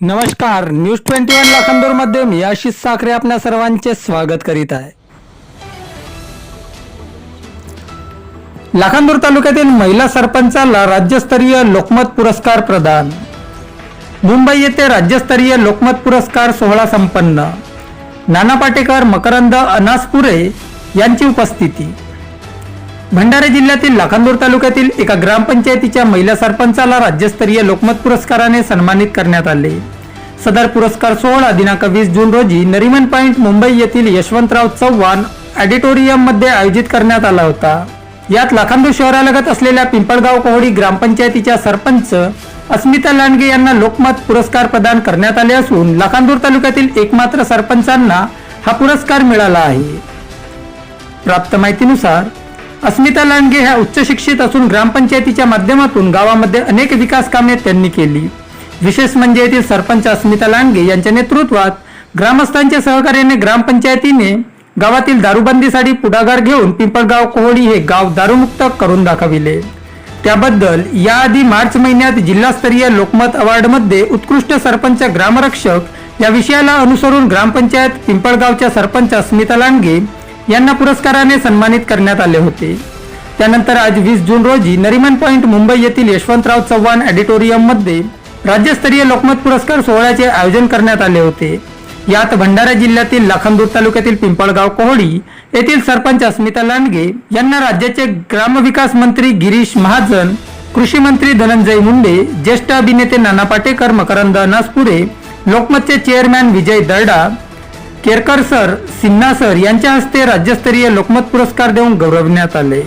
नमस्कार news twenty one लाखांदूरमध्ये मी आशिष साखरे आपल्या सर्वांचे स्वागत करीत आहे. लाखांदूर तालुक्यातील महिला सरपंचाला राज्यस्तरीय लोकमत पुरस्कार प्रदान. मुंबई येथे राज्यस्तरीय लोकमत पुरस्कार सोहळा संपन्न. नाना पाटेकर मकरंद अनासपुरे यांची उपस्थिती. भंडारा जिल्ह्यातील लाखांदूर तालुक्यातील एका ग्रामपंचायतीच्या महिला सरपंचाला राज्यस्तरीय लोकमत पुरस्काराने सन्मानित करण्यात आले. सदर पुरस्कार सोहळा दिनांक वीस जून रोजी नरिमन पॉइंट मुंबई येथील यशवंतराव चव्हाण ऑडिटोरियममध्ये आयोजित करण्यात आला होता. यात लाखांदूर शहरालगत असलेल्या पिंपळगाव कोहडी ग्रामपंचायतीच्या सरपंच अस्मिता लांडगे यांना लोकमत पुरस्कार प्रदान करण्यात आले असून लाखांदूर तालुक्यातील एकमात्र सरपंचांना हा पुरस्कार मिळाला आहे. प्राप्त माहितीनुसार अस्मिता लांडगे ह्या उच्च शिक्षित असून ग्रामपंचायतीच्या माध्यमातून गावामध्ये अनेक विकास कामे त्यांनी केली. विशेष म्हणजे येथील सरपंच अस्मिता लांडगे यांच्या नेतृत्वात ग्रामस्थांच्या सहकार्याने ग्रामपंचायतीने गावातील दारूबंदीसाठी पुढाकार घेऊन पिंपळगाव कोहडी हे गाव दारूमुक्त करून दाखविले. त्याबद्दल याआधी मार्च महिन्यात जिल्हास्तरीय लोकमत अवॉर्डमध्ये उत्कृष्ट सरपंच ग्रामरक्षक या विषयाला अनुसरून ग्रामपंचायत पिंपळगावच्या सरपंच अस्मिता लांडगे यांना पुरस्काराने सन्मानित करण्यात आले होते. त्यानंतर आज वीस जून रोजी नरिमन पॉइंट मुंबई येथील यशवंतराव चव्हाण ऑडिटोरियममध्ये राज्यस्तरीय लोकमत पुरस्कार सोहळ्याचे आयोजन करण्यात आले होते. यात भंडारा जिल्ह्यातील लाखनदूर तालुक्यातील पिंपळगाव कोहडी येथील सरपंच अस्मिता लांडगे यांना राज्याचे ग्रामविकास मंत्री गिरीश महाजन कृषी मंत्री धनंजय मुंडे ज्येष्ठ अभिनेते Nana Patekar Makarand Anaspure लोकमतचे chairman Vijay Darda Kerkar sir Sinha sir यांच्या हस्ते राज्यस्तरीय लोकमत पुरस्कार देऊन गौरवण्यात आले.